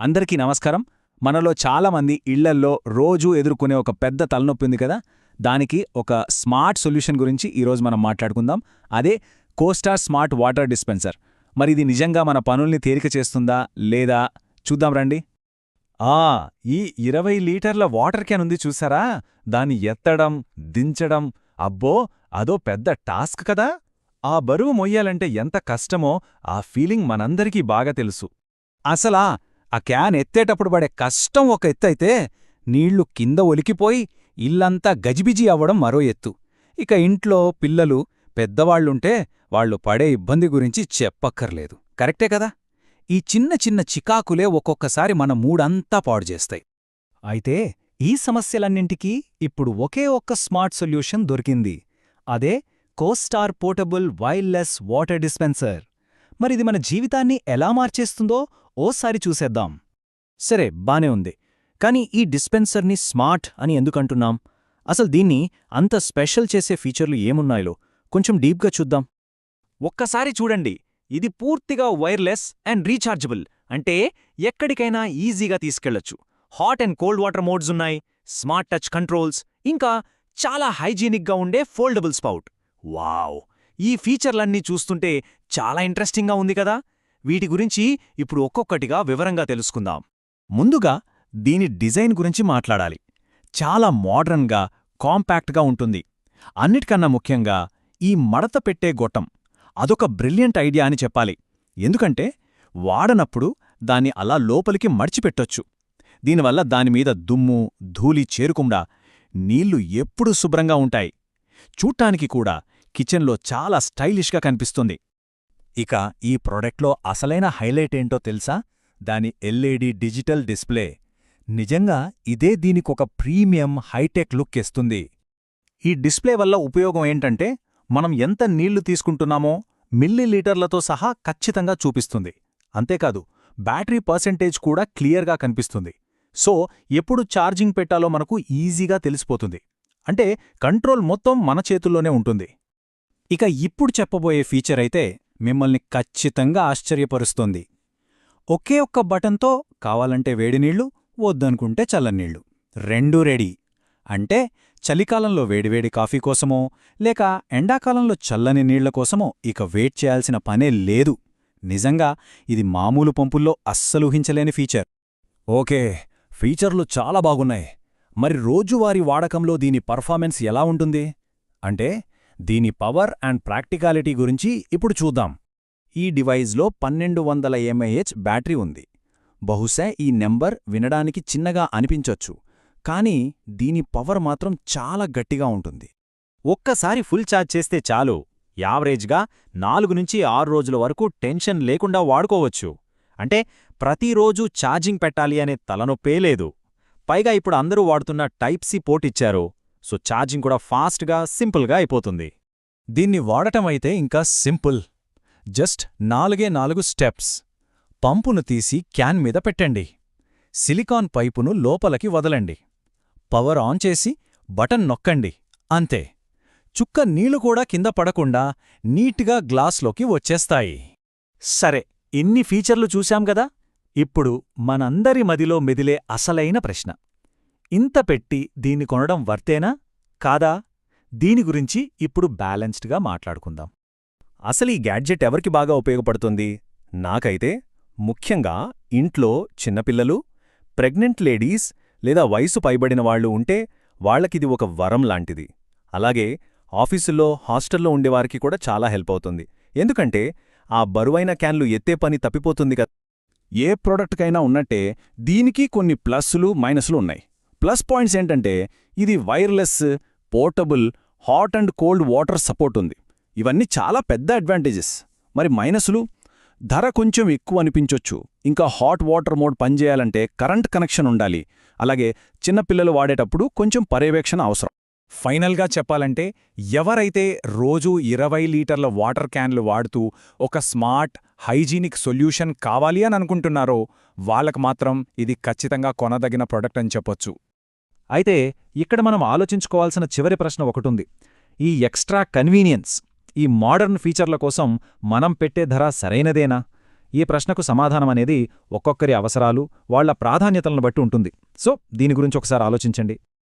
అందరికీ నమస్కారం. మనలో చాలామంది ఇళ్ళల్లో రోజూ ఎదుర్కొనే ఒక పెద్ద తలనొప్పి ఉంది కదా? దానికి ఒక స్మార్ట్ సొల్యూషన్ గురించి ఈరోజు మనం మాట్లాడుకుందాం. అదే కోస్టార్ స్మార్ట్ వాటర్ డిస్పెన్సర్. మరి ఇది నిజంగా మన పనుల్ని తేలిక చేస్తుందా? లేదా? చూద్దాం రండి. ఆ ఈ ఇరవై లీటర్ల వాటర్ క్యాన్ ఉంది చూసారా? దాన్ని ఎత్తడం దించడం. అబ్బో అదో పెద్ద టాస్క్ కదా? ఆ బరువు మొయ్యాలంటే ఎంత కష్టమో ఆ ఫీలింగ్ మనందరికీ బాగా తెలుసు. అసలా ఆ క్యాన్ ఎత్తేటప్పుడు పడే కష్టం ఒక ఎత్తైతే నీళ్ళు కింద ఒలికిపోయి ఇల్లంతా గజిబిజి అవ్వడం మరో ఎత్తు. ఇక ఇంట్లో పిల్లలు పెద్దవాళ్ళుంటే వాళ్ళు పడే ఇబ్బంది గురించి చెప్పక్కర్లేదు. కరెక్టే కదా? ఈ చిన్న చిన్న చికాకులే ఒక్కొక్కసారి మన మూడంతా పాడు చేస్తాయి. అయితే ఈ సమస్యలన్నింటికీ ఇప్పుడు ఒకే ఒక్క స్మార్ట్ సొల్యూషన్ దొరికింది. అదే Costar portable wireless water dispenser. మరిది మన జీవితాన్ని ఎలా మార్చేస్తుందో ఓసారి చూసేద్దాం. సరే బానే ఉంది. కానీ ఈ డిస్పెన్సర్ని స్మార్ట్ అని ఎందుకంటున్నాం? అసలు దీన్ని అంత స్పెషల్ చేసే ఫీచర్లు ఏమున్నాయో కొంచెం డీప్గా చూద్దాం. ఒక్కసారి చూడండి. ఇది పూర్తిగా వైర్లెస్ అండ్ రీఛార్జబుల్. అంటే ఎక్కడికైనా ఈజీగా తీసుకెళ్ళొచ్చు hot and cold water modes ఉన్నాయి స్మార్ట్ టచ్ కంట్రోల్స్ ఇంకా చాలా హైజీనిక్గా ఉండే ఫోల్డబుల్ స్పౌట్. వావ్! ఈ ఫీచర్లన్నీ చూస్తుంటే చాలా ఇంట్రెస్టింగ్గా ఉంది కదా? వీటి గురించి ఇప్పుడు ఒక్కొక్కటిగా వివరంగా తెలుసుకుందాం. ముందుగా దీని డిజైన్ గురించి మాట్లాడాలి. చాలా మోడ్రన్గా కాంపాక్ట్గా ఉంటుంది. అన్నిటికన్నా ముఖ్యంగా ఈ మడత పెట్టే గొట్టం. అదొక బ్రిలియంట్ ఐడియా అని చెప్పాలి. ఎందుకంటే వాడనప్పుడు దాన్ని అలా లోపలికి మడిచిపెట్టొచ్చు. దీనివల్ల దానిమీద దుమ్ము ధూళి చేరుకుండా నీళ్ళు ఎప్పుడూ శుభ్రంగా ఉంటాయి. చూట్టానికి కూడా కిచెన్లో చాలా స్టైలిష్గా కనిపిస్తుంది. ఇక ఈ ప్రొడక్ట్లో అసలైన హైలైట్ ఏంటో తెలుసా? దాని ఎల్ఈడి డిజిటల్ డిస్ప్లే. నిజంగా ఇదే దీనికొక ప్రీమియం హైటెక్ లుక్ ఇస్తుంది. ఈ డిస్ప్లే వల్ల ఉపయోగం ఏంటంటే మనం ఎంత నీళ్ళు తీసుకుంటున్నామో మిల్లీలీటర్లతో సహా ఖచ్చితంగా చూపిస్తుంది. అంతేకాదు బ్యాటరీ పర్సెంటేజ్ కూడా క్లియర్గా కనిపిస్తుంది. సో ఎప్పుడు ఛార్జింగ్ పెట్టాలో మనకు ఈజీగా తెలిసిపోతుంది. అంటే కంట్రోల్ మొత్తం మన చేతుల్లోనే ఉంటుంది. ఇక ఇప్పుడు చెప్పబోయే ఫీచర్ అయితే మిమ్మల్ని ఖచ్చితంగా ఆశ్చర్యపరుస్తుంది. ఒకే ఒక్క బటన్తో కావాలంటే వేడినీళ్ళు వద్దనుకుంటే చల్లనీళ్ళు రెండూ రెడీ. అంటే చలికాలంలో వేడివేడి కాఫీ కోసమో లేక ఎండాకాలంలో చల్లని నీళ్ళ కోసమో ఇక వెయిట్ చేయాల్సిన పనే లేదు. నిజంగా ఇది మామూలు పంపుల్లో అస్సలు ఊహించలేని ఫీచర్. ఓకే ఫీచర్లు చాలా బాగున్నాయి. మరి రోజువారీ వాడకంలో దీని పర్ఫార్మెన్స్ ఎలా ఉంటుంది? అంటే దీని పవర్ అండ్ ప్రాక్టికాలిటీ గురించి ఇప్పుడు చూద్దాం. ఈ డివైజ్లో పన్నెండు వందల ఎంఏహెచ్ బ్యాటరీ ఉంది. బహుశా ఈ నెంబర్ వినడానికి చిన్నగా అనిపించొచ్చు కానీ దీని పవర్ మాత్రం చాలా గట్టిగా ఉంటుంది. ఒక్కసారి ఫుల్ ఛార్జ్ చేస్తే చాలు. యావరేజ్గా నాలుగు నుంచి ఆరు రోజుల వరకు టెన్షన్ లేకుండా వాడుకోవచ్చు. అంటే ప్రతిరోజూ ఛార్జింగ్ పెట్టాలి అనే తలనొప్పే లేదు. పైగా ఇప్పుడు అందరూ వాడుతున్న టైప్ సి పోర్ట్ ఇచ్చారు. సో ఛార్జింగ్ కూడా ఫాస్ట్గా సింపుల్గా అయిపోతుంది. దీన్ని వాడటమైతే ఇంకా సింపుల్. జస్ట్ నాలుగే నాలుగు స్టెప్స్. పంపును తీసి క్యాన్ మీద పెట్టండి. సిలికాన్ పైపును లోపలికి వదలండి. పవర్ ఆన్ చేసి బటన్ నొక్కండి. అంతే. చుక్క నీళ్ళు కూడా కింద పడకుండా నీట్గా గ్లాస్లోకి వచ్చేస్తాయి. సరే ఇన్ని ఫీచర్లు చూశాం గదా ఇప్పుడు మనందరి మదిలో మెదిలే అసలైన ప్రశ్న. ఇంత పెట్టి దీన్ని కొనడం వర్తేనా? కాదా? దీని గురించి ఇప్పుడు బ్యాలెన్స్డ్గా మాట్లాడుకుందాం. అసలు ఈ గ్యాడ్జెట్ ఎవరికి బాగా ఉపయోగపడుతుంది? నాకైతే ముఖ్యంగా ఇంట్లో చిన్నపిల్లలు ప్రెగ్నెంట్ లేడీస్ లేదా వయసు పైబడిన వాళ్ళు ఉంటే వాళ్ళకిది ఒక వరం లాంటిది. అలాగే ఆఫీసుల్లో హాస్టల్లో ఉండేవారికి కూడా చాలా హెల్ప్ అవుతుంది. ఎందుకంటే ఆ బరువైన క్యాన్లు ఎత్తే పని తప్పిపోతుంది కదా. ఏ ప్రోడక్ట్కైనా ఉన్నట్టే దీనికి కొన్ని ప్లస్సులు మైనస్లు ఉన్నాయి. ప్లస్ పాయింట్స్ ఏంటంటే ఇది wireless portable hot and cold water support ఉంది. ఇవన్నీ చాలా పెద్ద అడ్వాంటేజెస్. మరి మైనస్లు? ధర కొంచెం ఎక్కువ అనిపించొచ్చు. ఇంకా హాట్ వాటర్ మోడ్ పనిచేయాలంటే కరెంట్ కనెక్షన్ ఉండాలి. అలాగే చిన్నపిల్లలు వాడేటప్పుడు కొంచెం పర్యవేక్షణ అవసరం. ఫైనల్గా చెప్పాలంటే ఎవరైతే రోజూ ఇరవై లీటర్ల వాటర్ క్యాన్లు వాడుతూ ఒక స్మార్ట్ హైజీనిక్ సొల్యూషన్ కావాలి అని అనుకుంటున్నారో వాళ్ళకు మాత్రం ఇది ఖచ్చితంగా కొనదగిన ప్రొడక్ట్ అని చెప్పొచ్చు. అయితే ఇక్కడ మనం ఆలోచించుకోవాల్సిన చివరి ప్రశ్న ఒకటుంది. ఈ ఎక్స్ట్రా కన్వీనియన్స్ ఈ మోడర్న్ ఫీచర్ల కోసం మనం పెట్టే ధర సరైనదేనా? ఈ ప్రశ్నకు సమాధానం అనేది ఒక్కొక్కరి అవసరాలు వాళ్ళ ప్రాధాన్యతలను బట్టి ఉంటుంది. సో దీని గురించి ఒకసారి ఆలోచించండి.